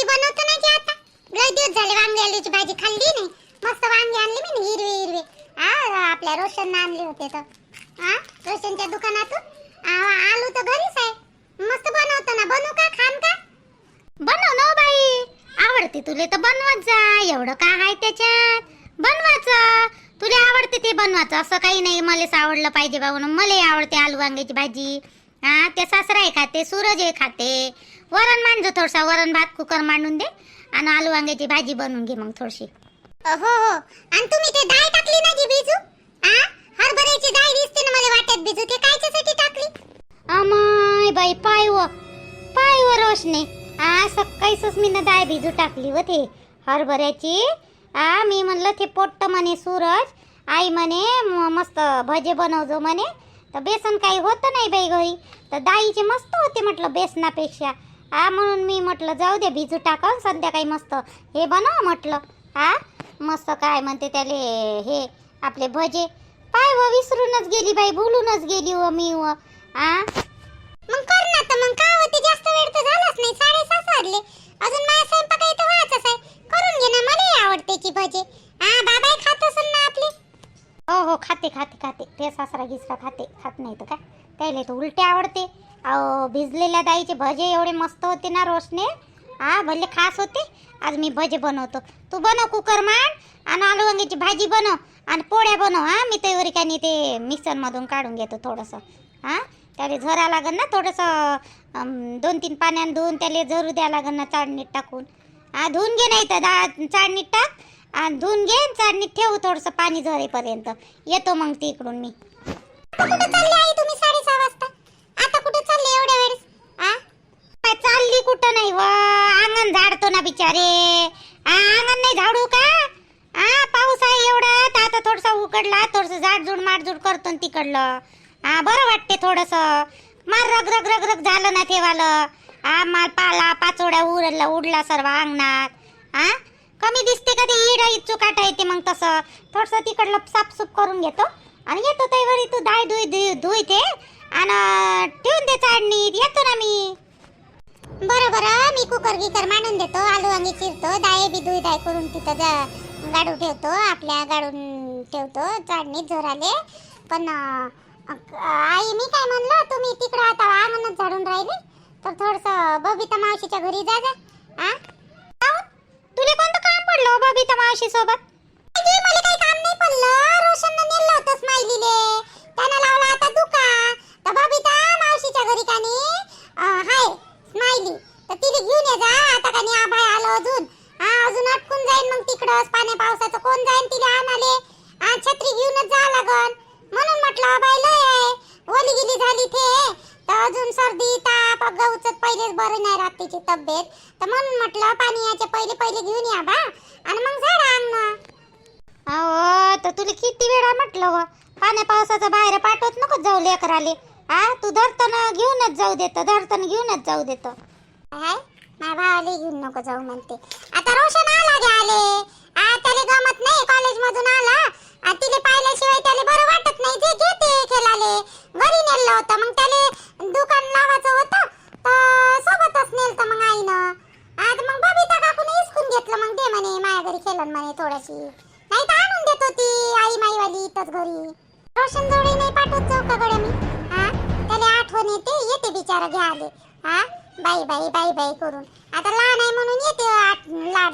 भाजी बनवतो ना की आता? लय दिवस झाले वांगी आलूची भाजी खाल्ली नाही. मस्त वांगी आणली मी हिरवी हिरवे हिरवे. हा आपल्या रोशन आणले होते तर. हा रोशनच्या दुकानातून? आलू तर घरीच आहे. मस्त बनवतो ना. बनवू का खान का? बनव ना हो बाई. आवडते तुले तर बनवत जा एवढं काय आहे त्याच्यात? बनवायचं. तुला आवडते ते बनवायचं. असं काही नाही. मलाच आवडलं पाहिजे बाबा मला आवडते आलू वांग्याची भाजी. हा ते सासराही खाते सूरज खाते. वरण मांडजो थोडसा वरण भात कुकर मांडून दे. आणि आलू वांग्याची भाजी बनवून घे मग थोडीशी. हो हो. आणि तुम्ही ते डाळ टाकली ना जी बिजू? आ? हरभऱ्याची डाळ दिसते ना मला वाटत बिजू ते कायच्यासाठी टाकली? अमाय बाई पाय व पाय व रोशने. आ सकाळीच मी ना डाळ भिजू टाकली व ते हरभऱ्याची. आ मी म्हणलं ते पोट्ट म्हणे सूरज. आई म्हणे म- मस्त भजे बनवजो म्हणे. तर बेसन काही होतं नाही बाई घरी. तर डाळीचे मस्त होते म्हटलं बेसनापेक्षा. हा म्हणून मी म्हटलं जाऊ दे भिजू टाकाव संध्याकाळी मस्त. हे बनव म्हटलं. हा मस्त काय म्हणते त्याले हे आपले भजे. पाय व विसरूनच गेली बाई बोलूनच गेली व मी व. आ? मग कर ना तर मग काय होते जास्त वेळ तर झालाच नाही साडेसात वाजले अजून माझा स्वयंपाक आहे तर व्हायचाच आहे. करून घे ना मलाही आवडते की भजे. खाते खाते खाते. ते सासरा गिसरा खाते खात नाही तर काय? त्याला तर उलटे आवडते. अहो भिजलेल्या दाईचे भजे एवढे मस्त होते ना रोशने. हा भले खास होते. आज मी भजे बनवतो. तू बनव कुकर मांड आणि आलू वांग्याची भाजी बनव आणि पोळ्या बनव. हा मी त्यावर काही ते मिक्सरमधून काढून घेतो थोडंसं. हा त्याला झरा लागन ना थोडंसं दोन तीन पाण्यानं धुवून त्याला झरू द्या लागन ना चाळणीत टाकून. हा धुवून घे नाही तर दा चाळणीत टाक. आणि धुवून घे चाळणीत ठेवू थोडंसं पाणी झरेपर्यंत. येतो मग तिकडून मी. आता कुठं चालले आई तुम्ही साडेसहा वाजता? आता कुठं चालले एवढ्या वेळेस? आ? काय चालली कुठं नाही व? अंगण झाडतो ना बिचारे. आ, अंगण नाही झाडू का? आ पाऊस आहे एवढा तर आता थोडसा उकडला थोडस झाडझूड मारझूड करतो न तिकडलं. हा बरं वाटते थोडस. मार रग रग रग रग झालं ना ठेवालं. हा माल पाला पाचोड्या उरला उडला सर्व अंगणात. हा कमी दिसते का ते इड इच्छू काटा येते मग तसं. थोडस तिकडलं साफसूफ करून घेतो. आणि येतो त्यावेळी तू दाय धुई धुई धुईते आणि ठेवून दे चाडणीत येतो ना मी. बरं बरं. मी कुकर गिकर मांडून देतो. आलू वांगी चिरतो. दाय बी दुई दाय करून तिथं जा- गाडू ठेवतो. आपल्या गाडून ठेवतो. चाडणीत झोराले पण आई मी काय म्हणलं? तुम्ही तिकडं आता अंगणच झाडून राहिले. तर थोडस बबिता मावशीच्या घरी जा जा. आ काहून? तुला कोणतं काम पडलं हो बबिता मावशी सोबत मला काही काम नाही पडलं. रोशननं नेलं होतं स्माइलीले त्यानं लावला आता दुका तर बबिता मावशीच्या घरी कानी हाय स्माइली तर तिला घेऊन ये जा. आता कानी आभाळ आलं अजून. हा अजून अटकून जाईन मग तिकडं. पाण्या पावसाचं कोण जाईन तिला आणाले? छत्री घेऊनच जा लागन. म्हणून म्हटलं बाय लय आहे. ओली गेली झाली ते तर अजून सर्दी ताप गवचत पहिलेच बरं नाही राहत तिची तब्येत. तर म्हणून म्हटलं पाणी याच्या पहिले पहिले घेऊन या बा. आणि मग झाड आणणं अहो तर तुला किती वेळा म्हटलं व पाण्या पावसाचं बाहेर पाठवत नको जाऊ लेकराले. हा तू धरतन घेऊनच जाऊ देतो धरतन घेऊनच जाऊ देतो. हाय माझ्या भावाला घेऊन नको जाऊ म्हणते. आता रोशन आला गे आले. आता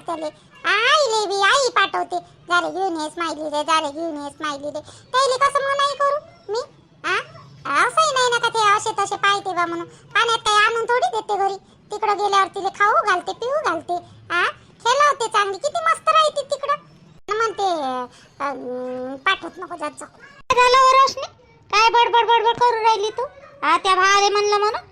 त्याले आईले बी आई पाठवते. जारे घेऊन ये स्माइली रे जारे घेऊन ये स्माइली रे त्याले कसं मनाई करू? मी? हा असंही नाही ना का ते असे तसे पाहिजे बा म्हणून. पाण्यात काही आणून थोडी देते घरी. तिकडं गेल्यावर तिला खाऊ घालते पिऊ घालते. हा खेळवते चांगली. किती मस्त राहते तिकडं. म्हणते पाठवत नको जात काय झालं रोशनी काय बडबड बडबड करू राहिली तू? हा त्या भावाले म्हणलं म्हणून?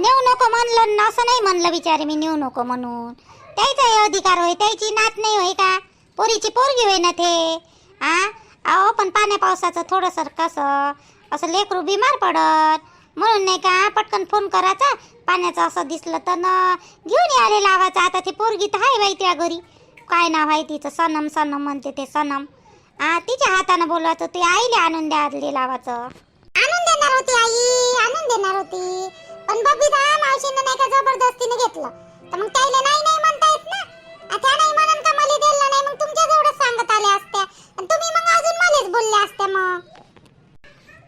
नेऊ नको म्हणलं असं नाही म्हणलं बिचारे मी नेऊ नको म्हणून. त्याचा हे अधिकार होय त्याची नात नाही होय का? पोरीची पोरगी होय ना ते? आ? अहो पण पाण्या पावसाचं थोडंसं कसं? असं लेकरू बिमार पडत. म्हणून नाही का पटकन फोन करायचा. पाण्याचं असं दिसलं तर न घेऊन यायला लावायचं आता ती पोरगी तर आहे बाई त्या घरी. काय नाव आहे तिचं? सनम सनम म्हणते ते सनम. आ तिच्या हातानं बोलवायचं. ते आईले आणून द्याले लावायचं आणून देणार होती आई. आणून देणार होती. पण बबिता मावशीनं नाही का जबरदस्तीने घेतलं. तर मग त्याला नाही त्या नाही का मला नाही? मग सांगत आणि तुम्ही मग अजून मलाच मग.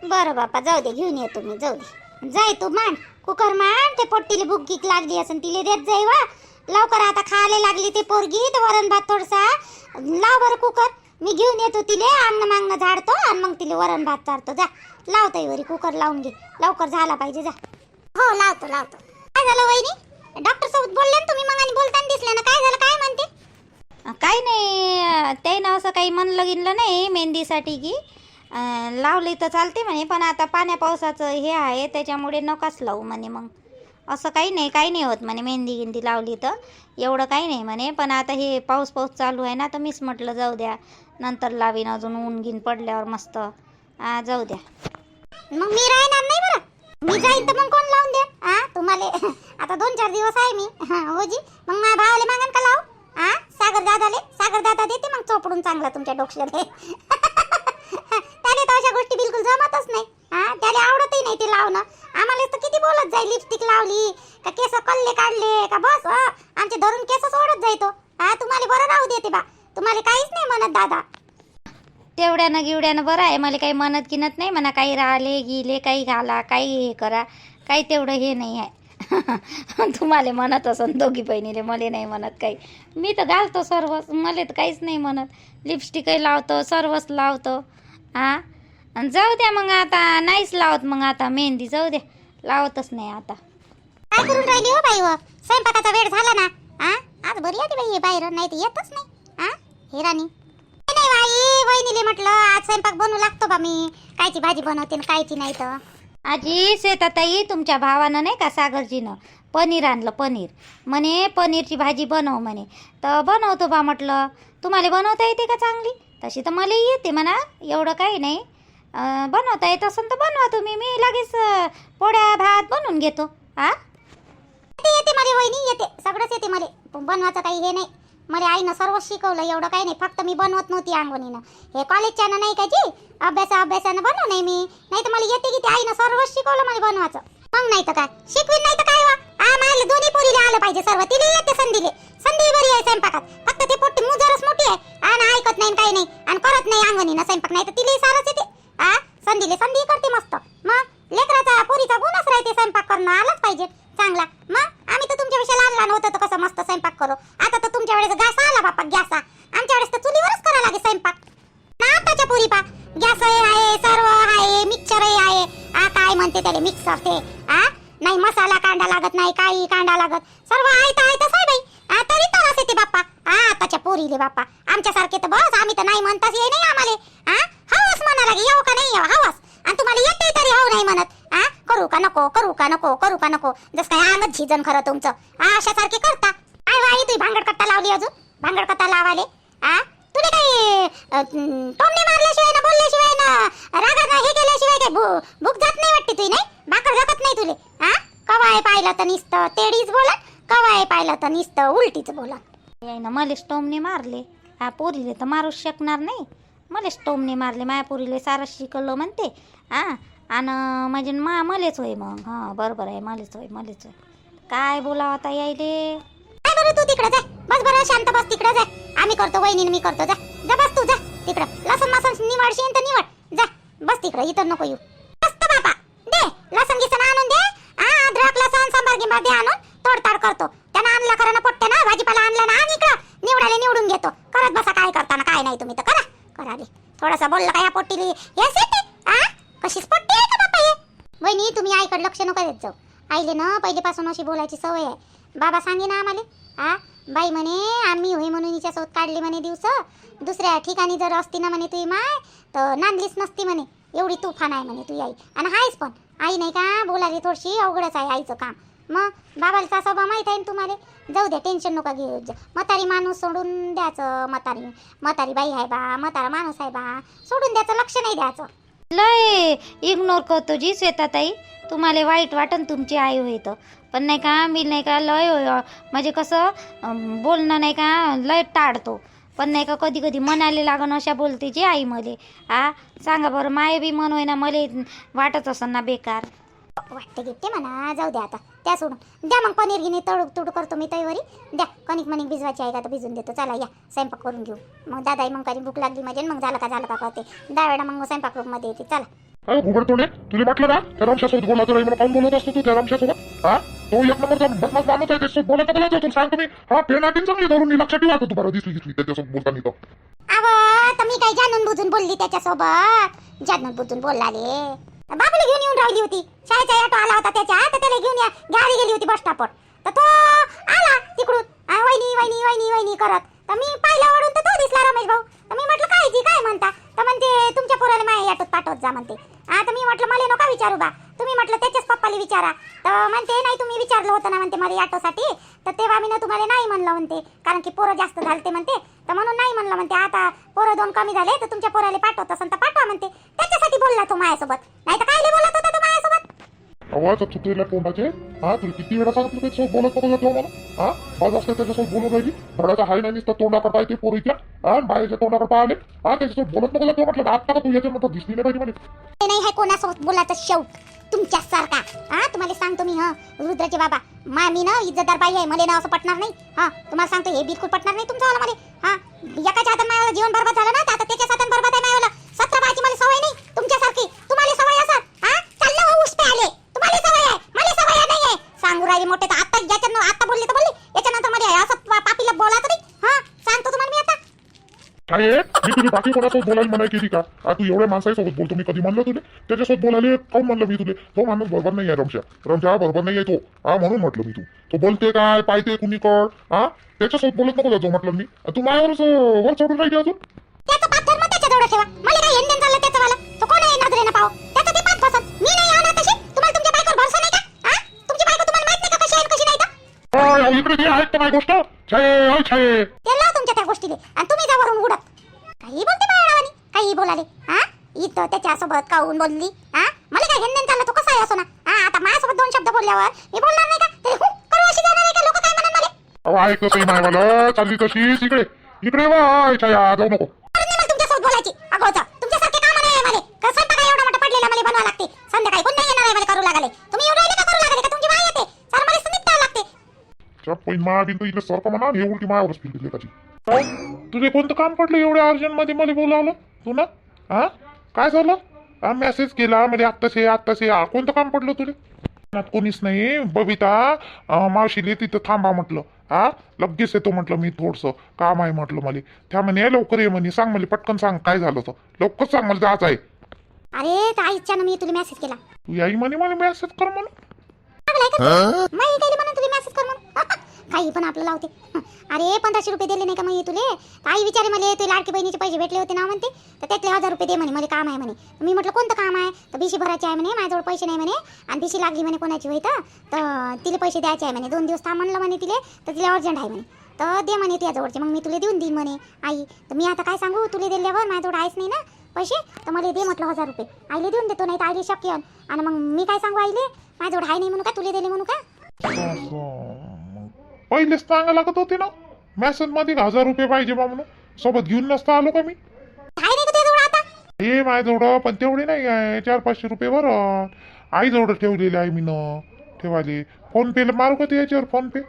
बरं बापा जाऊ दे घेऊन येतो मी जाऊ दे. जाय तू मान. कुकर मान ते पोट्टीला भुकीक लागली असं तिला देत जाई वा. लवकर आता खायला लागली ते पोरगी तर वरण भात थोडसा. लाव बरं कुकर. मी घेऊन येतो तिले अन्न मागणं झाडतो आणि मग तिला वरण भात चारतो. जा लावतो वरी कुकर लावून घे. लवकर झाला पाहिजे जा. हो लावतो लावतो. काय झालं वहिनी? डॉक्टर सोबत बोलले ना तुम्ही मग आणि बोलताना दिसले ना. काय झालं काय म्हणते? काही नाही त्यानं असं काही मन गिनलं नाही मेहंदीसाठी की. अं, लावली तर चालते म्हणे पण आता पाण्या पावसाचं हे आहे त्याच्यामुळे नकाच लावू म्हणे मग. असं काही नाही काही नाही होत म्हणे मेहंदी गिंदी लावली तर. एवढं काही नाही म्हणे पण आता हे पाऊस पाऊस चालू आहे ना तर मीच म्हटलं जाऊ द्या. नंतर लावीन अजून ऊन गिन पडल्यावर मस्त. आ, जाऊ द्या. मग मी राहणार नाही बरं? मी जाईन तर मग कोण लावून दे? हा तुम्हाला आता दोन चार दिवस आहे मी. हा, हो जी. मग माझ्या भावाला मागन का लावू? हा सागर दादाले? सागर दादा देते मग चोपडून चांगला तुमच्या डोक्याने त्याने तर अशा गोष्टी बिलकुल जमतच नाही. हा त्याला आवडतही नाही ते लावणं. आम्हाला तर किती बोलत जाईल लिपस्टिक लावली का केस कल्ले काढले का बस आमचे धरून केसच ओढत जायतो हा तुम्हाला बरं राहू देते बा. तुम्हाला काहीच नाही म्हणत दादा. तेवढ्यानं गिवड्यानं बरं आहे. मला काही म्हणत गिनत नाही म्हणा. काही राहिले गिले काही घाला काही हे करा. काही तेवढं हे नाही आहे. तुम्हाला म्हणत असन दोघी बहिणीले. मला नाही म्हणत काही. मी तर घालतो सर्वच. मला तर काहीच नाही म्हणत. लिपस्टिकही लावतो सर्वच लावतो. हां आणि जाऊ द्या मग आता. नाहीच लावत मग आता. मेहंदी जाऊ द्या. लावतच नाही आता. काय करून राहिली हो बाई हो? स्वयंपाकाचा वेळ झाला ना? आ? आज बरी आली बाई बाहेर. नाही तर येतच नाही. आ? हे राणी. वहिनीले म्हटलं आज स्वयंपाक बनवू लागतो बा मी? कायची भाजी बनवते कायची नाही तर? आजी श्वेताताई तुमच्या भावानं नाही का सागरजीनं पनीर आणलं पनीर. म्हणे पनीरची भाजी बनव म्हणे. तर बनवतो बा म्हटलं. तुम्हाला बनवता येते का चांगली? तशी तर मला येते म्हणा एवढं काही नाही. अं, बनवता येत असेल तर बनवा तुम्ही. मी लगेच अं, पोळ्या भात बनवून घेतो. हा येते येते मला वहिनी येते. सगळंच येते मला. बनवायचं काही हे नाही. मला आईनं सर्व शिकवलं एवढं काही नाही. फक्त मी बनवत नव्हती अंगणीनं हे कॉलेजच्यानं नाही का जी? अभ्यास अभ्यासानं बनव नाही मी. नाही तर मला येते की ते आईनं सर्व शिकवलं मला बनवायचं. मग नाही तर काय? शिकवीन नाही तर काय वा? आ मला दोन्ही पोरीला आलं पाहिजे सर्व. तिला येते संधीले. संधी बरी आहे स्वयंपाकात. फक्त ते पोट्टी मुजरच मोठी आहे. आणि ऐकत नाही काही नाही. आणि करत नाही अंगणीनं स्वयंपाक. नाही तर तिलाही सारच येते. आ संधीले संधी करते मस्त. मग लेकराचा पोरीचा गुणच राहते स्वयंपाक करणं. आलाच पाहिजे. चांगला. मग आम्ही तर तुमच्यापेक्षा लहान लहान होतो तर कसं मस्त स्वयंपाक करू? आता तुमच्या वेळेस गॅस आला बापा गॅस आमच्या वेळेस तर चुलीवरच करा लागे स्वयंपाक. ना आताच्या पुरी पा. गॅस आहे सर्व आहे मिक्सर आहे. आ काय म्हणते त्याला मिक्सर ते आ? नाही मसाला कांदा लागत नाही काही कांदा लागत. सर्व आहे तर आहे तसं बाई. आ तरी असे ते बाप्पा. आ आताच्या पोरीले बाप्पा. आमच्यासारखे तर बस आम्ही तर नाही म्हणताच ये नाही आम्हाला. आ? हवस म्हणा लागे येऊ का नाही येऊ हवस. आणि तुम्हाला येते तरी हो नाही म्हणत. आ? करू का नको करू का नको करू का नको. जस काय अंगत झिजन खरं तुमचं. आ अशासारखे करता. काय हो वाई तुम्ही भांगड कट्टा लावली अजून? भांगड कट्टा लावाले? आ? तुला काही टोमने मारल्याशिवाय ना बोलल्याशिवाय ना रागात हे केल्याशिवाय काय भू- भूक जात नाही वाटते तुझी नाही? भाकर जात नाही तुले आ? कवाय पाहिलं तर निसतं तेडीच बोला कवाय पाहिलं तर निसतं उलटीच बोला ना मला स्टोमने मारले. हा पोरीले तर मारूच शकणार नाही. मला स्टोमने मारले माया पोरीले सारं शिकवलं म्हणते हा आणि म्हणजे मा मलेच होय मग. हां बरोबर आहे मलेच होय मलेच होय. काय बोलावं आता यायले? काय बरं तू तिकडे जा. बस बरं शांत बस तिकडे जा. आम्ही करतो वहिनी मी करतो जा. जा बस तू जा. तिकडं. लसण मसन निवडशील तर निवड. जा. बस तिकडे इतर नको येऊ. मस्त बापा दे. लसण गिसन आणून दे. हा अद्रक लसण सांबार गिंबार दे आणून तोडताड करतो. त्यानं आणला करा ना पट्टे ना भाजीपाला आणला ना आणि इकडं. निवडायला निवडून घेतो. करत बसा काय करताना काय नाही तुम्ही तर. करा. करा दे. थोडंसं बोललं का या पोट्टीली? हे येते आ कशीच पोट्टी आहे का बापा हे? वहिनी तुम्ही आईकडे लक्ष नका देत जाऊ. आईले ना पहिलेपासून अशी बोलायची सवय आहे. बाबा सांगे ना आम्हाला. आ बाई म्हणे आम्ही होई म्हणून हिच्या सोबत काढली म्हणे दिवस. दुसऱ्या ठिकाणी जर असती ना म्हणे तुझी माय तर नांदलीच नसती म्हणे. एवढी तुफान आहे म्हणे तुझी आई. आणि आहेस पण. आई नाही का बोलायली थोडीशी अवघडच आहे आईचं काम. मग बाबाला स्वभाव माहीत आहे ना तुम्हाला? जाऊ द्या टेन्शन नका घेऊ. म्हातारी माणूस सोडून द्यायचं म्हातारी. म्हातारी बाई आहे बा म्हातारा माणूस आहे बा. सोडून द्यायचं लक्ष नाही द्यायचं. लय इग्नोर करतो जी श्वेताताई. तुम्हाला वाईट वाटन तुमची आई होई तर. पण नाही का मी नाही का लय म्हणजे कसं बोलणं नाही का लय टाळतो. पण नाही का कधी कधी मनाले लागण अशा बोलते जी आई मले आ सांगा बरं माय बी मन होईना मले वाटत असं ना बेकार. वाटते गिफ्टे म्हणा जाऊ द्या आता. त्या सोडून. द्या मग पनीर गिनी तळूक तुडू करतो मी तैवरी द्या. कणिक मणिक भिजवायची आहे का तर भिजून देतो. चला या. स्वयंपाक करून घेऊ. मग दादाई मग कधी भूक लागली म्हणजे मग झालं का झालं का कळते. दहा वेळा मग स्वयंपाक रूममध्ये येते. चला. अरे घुगड तोंडे तुला म्हटलं ना त्या रामशासोबत बोला तर मला पाहून बोलत असतो तू त्या रामशासोबत. हा? तो एक नंबरचा बदमाश माणूस आहे त्याच्यासोबत बोलायचं बोलायचं मी हा पेन आटीन चांगली धरून मी लक्षात ठेवा आता तू बरं दिसली दिसली त्याच्यासोबत बोलताना तर अव तर मी काही जाणून बुजून बोलली त्याच्यासोबत. जाणून बुजून बोललाले बाबूला घेऊन येऊन राहिली होती. शाळेचा ऑटो आला होता त्याच्या. तर त्याला घेऊन या गाडी गेली होती बस स्टॉपवर तर तो आला तिकडून. वहिनी वहिनी वहिनी वहिनी करत. तर मी पाहिलं ओढून तर तो दिसला रमेश भाऊ. तर मी म्हटलं काय जी काय म्हणता? तर म्हणते तुमच्या पोराला माझ्या ऑटोत पाठवत जा म्हणते. आता मी म्हटलं मला नका विचारू बा. तुम्ही म्हटलं त्याच्याच पप्पाला विचारा. तर म्हणते नाही तुम्ही विचारलं होतं ना म्हणते मला ऑटोसाठी. तर तेव्हा मी ना तुम्हाला नाही म्हणलं म्हणते. कारण की पोरं जास्त झालते म्हणते. तर म्हणून नाही म्हणलं म्हणते. आता पोरं दोन कमी झाले तर तुमच्या पोराला पाठवत असेल तर पाठवा म्हणते. त्याच्यासाठी बोलला तो माझ्यासोबत. नाही तर काय बोलत होता? आवाज चुकलेल्या तोंडाचे हा तुला किती वेळा सांगितलं त्याच्यासोबत बोलत नको ठेव मला हा आज असते त्याच्यासोबत बोलून राहिली धडाचा हाय नाही नुसतं तोंडाकडे पाहिजे पोरीच्या हा बाहेरच्या तोंडाकडे पाहिले हा त्याच्यासोबत बोलत नको ठेव म्हटलं. आता का तू याच्यानंतर दिसली नाही पाहिजे म्हणे? ते नाही आहे कोणासोबत बोलायचं तुमच्या सारखा हा तुम्हाला सांगतो मी हा. रुद्राचे बाबा मा मी ना इज्जतदार बाई आहे मला ना असं पटणार नाही. हा तुम्हाला सांगतो हे बिलकुल पटणार नाही तुमचं मला. हा एकाच्या हातात मायाला जीवन बरबाद झालं ना आता त्याच्या हातात बरबाद आहे मायाला सतरा बायची मला सवय नाही तुमच्यासारखी तुम्हाला सवय असत हा चाललं हो उष्टे आले तुम्हाला सवय आहे मला सवय नाही आहे सांगू राहिले मोठे तर आता याच्यानं आता बोलले तर बोलले याच्यानंतरमध्ये असं पा- पापीला बोला तरी हा सांगतो तुम्हाला मी आता काय आहे? मी बाकी कोणासोबत बोलायला मनाई केली का? आ, तू एवढ्या माणसासोबत बोलतो मी कधी म्हणलं तुले? त्याच्यासोबत बोलायला काऊन म्हणलं मी तुले? तो माणूस बरोबर नाही आहे रमशा रमशा बरोबर नाही आहे तो. हा म्हणून म्हटलं मी तू. तो बोलते काय? पाहते कुणी कळ हा? त्याच्यासोबत बोलत नको जातो म्हटलं मी. आ, तू माझ्यावरच अं, वर चढून राहिली अजून? त्याचं पाठ धर्म त्याच्याजवळ ठेवा. मला काय हेंदेन चाललं त्याचं वाला तो कोण आहे नजरेनं पाव त्याचं ते पाठ बसन. मी नाही आला तशी? तुम्हाला तुमच्या बायकोवर भरोसा नाही का? हा? तुमची बायको तुम्हाला माहीत नाही का कशी आहे आणि कशी नाही तर? ओय, अहो, इकडे आहेत का माझी गोष्ट. छाये ओय, छाये ते लाव तुमच्या त्या गोष्टीले. आणि तुम्ही जा वरून उडत बोलाले? हा? इथं त्याच्यासोबत काहून बोलली? हा? मला काय हेंदेन चाललं? तो कसा आहे असो ना? हा? आता माझ्यासोबत दोन शब्द बोलल्यावर मी बोलणार नाही का? ते हु, करू अशी जाणार आहे का? लोक काय म्हणणार मला अहो मायवाला चालली तशीच इकडे. इकडे वाय छाया जाऊ नको. नाही मला तुमच्यासोबत बोलायची. अगोदर तुमच्यासारखे काम नाही आहे मला कसं काय एवढा मोठा पडलेला मला बनवा लागते. संध्याकाळी कोण नाही येणार आहे मला करू लागले. तुम्ही एवढं राहिले का करू लागले? का तुमची बाई येते? सर मला सुनीत लागते. च्या पैन मा बिन तर इकडे सरका म्हणा आणि हे उलटी मायावरच फिरली लेकाची तुझे कोणतं काम पडलं एवढ्या अर्जंटमध्ये मला बोलावलं? तू ना हा काय झालं? हा मेसेज केला म्हणजे आत्ताच ये आत्ताच ये हा, कोणतं काम पडलं तुले? कोणीच नाही. बबिता मावशीले तिथं थांबा म्हटलं. हा लगेच येतो म्हटलं मी थोडस. काम आहे म्हटलं मला. त्या म्हणे लवकर ये म्हणे. सांग मला पटकन सांग काय झालं तर लवकर सांग मला जायचं आहे. अरे त्या आईच्यानं मी तुला मेसेज केला. तू याई म्हणे मला मेसेज कर म्हणून. लागलाय का तू? माही गेली म्हणून तुला मेसेज कर म्हणून. काही पण आपलं लावते. अरे पंधराशे रुपये दिले नाही का मग तुले? काही विचारे मला तुला लाडकी बहिणीचे पैसे भेटले होते ना हो म्हणते. तर त्यातले हजार रुपये दे म्हणे मला काम आहे म्हणे. मी म्हटलं कोणतं काम आहे? तर बिशी भरायची आहे म्हणे माझ्याजवळ पैसे नाही म्हणे. आणि बिशी लागली म्हणे कोणाची होई तर? तर तिला पैसे द्यायचे आहे म्हणे. दोन दिवस थांब म्हणलं म्हणे तिले तर तिला अर्जंट आहे म्हणे. तर दे म्हणे तुझ्याजवळचे मग मी तुला देऊन देईन म्हणे आई. तर मी आता काय सांगू? तुला दिल्यावर माझ्याजवळ आहेच नाही ना पैसे? तर मला दे म्हटलं हजार रुपये. आईले देऊन देतो नाही तर आईले शक्य आणि मग मी काय सांगू आईले? माझ्याजवळ आहे नाही म्हणू का? तुला दिले म्हणू का? पहिलेच सांगा लागत होते ना? मेसेजमध्ये हजार रुपये पाहिजे बा म्हणून. सोबत घेऊन नसता आलो का मी? आता? हे माझ्याजवळ पण तेवढे नाही आहे चार पाचशे रुपये बरं आईजवळ ठेवलेले आहे मी न ठेवाले फोन पे मारू का ते याच्यावर फोन पे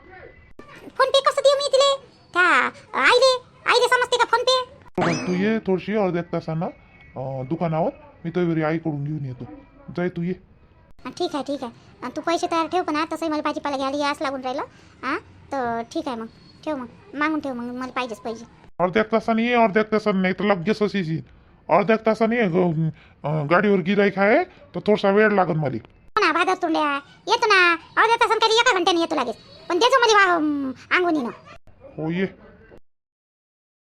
फोन पे कसं देऊ मी तिले? आईले? आईले समजते का फोन पे तू ये थोडीशी अर्ध्या तासानं दुकानावर. मी तर आईकडून घेऊन येतो. जाय तू ये. ठीक आहे ठीक आहे. तू पैसे तयार ठेव पण तसंही मला भाजीपाला घ्यायला यास लागून राहिलं. हा? तर ठीक आहे मग. ठेव मग. मागून ठेव मग. मला पाहिजेच पाहिजे अर्ध्या तासाने ये अर्ध्या तासाने नाही तर लगेच अशीच येईल अर्ध्या तासाने ये, ग- अं, गाडीवर गिराईक आहे तर थोडासा वेळ लागत मला. हो ना भादर तोंड्या येतो ना. अर्ध्या तासानं काही एका घंट्याने येतो लागेल पण त्याचं मला अंगोनी ना हो ये.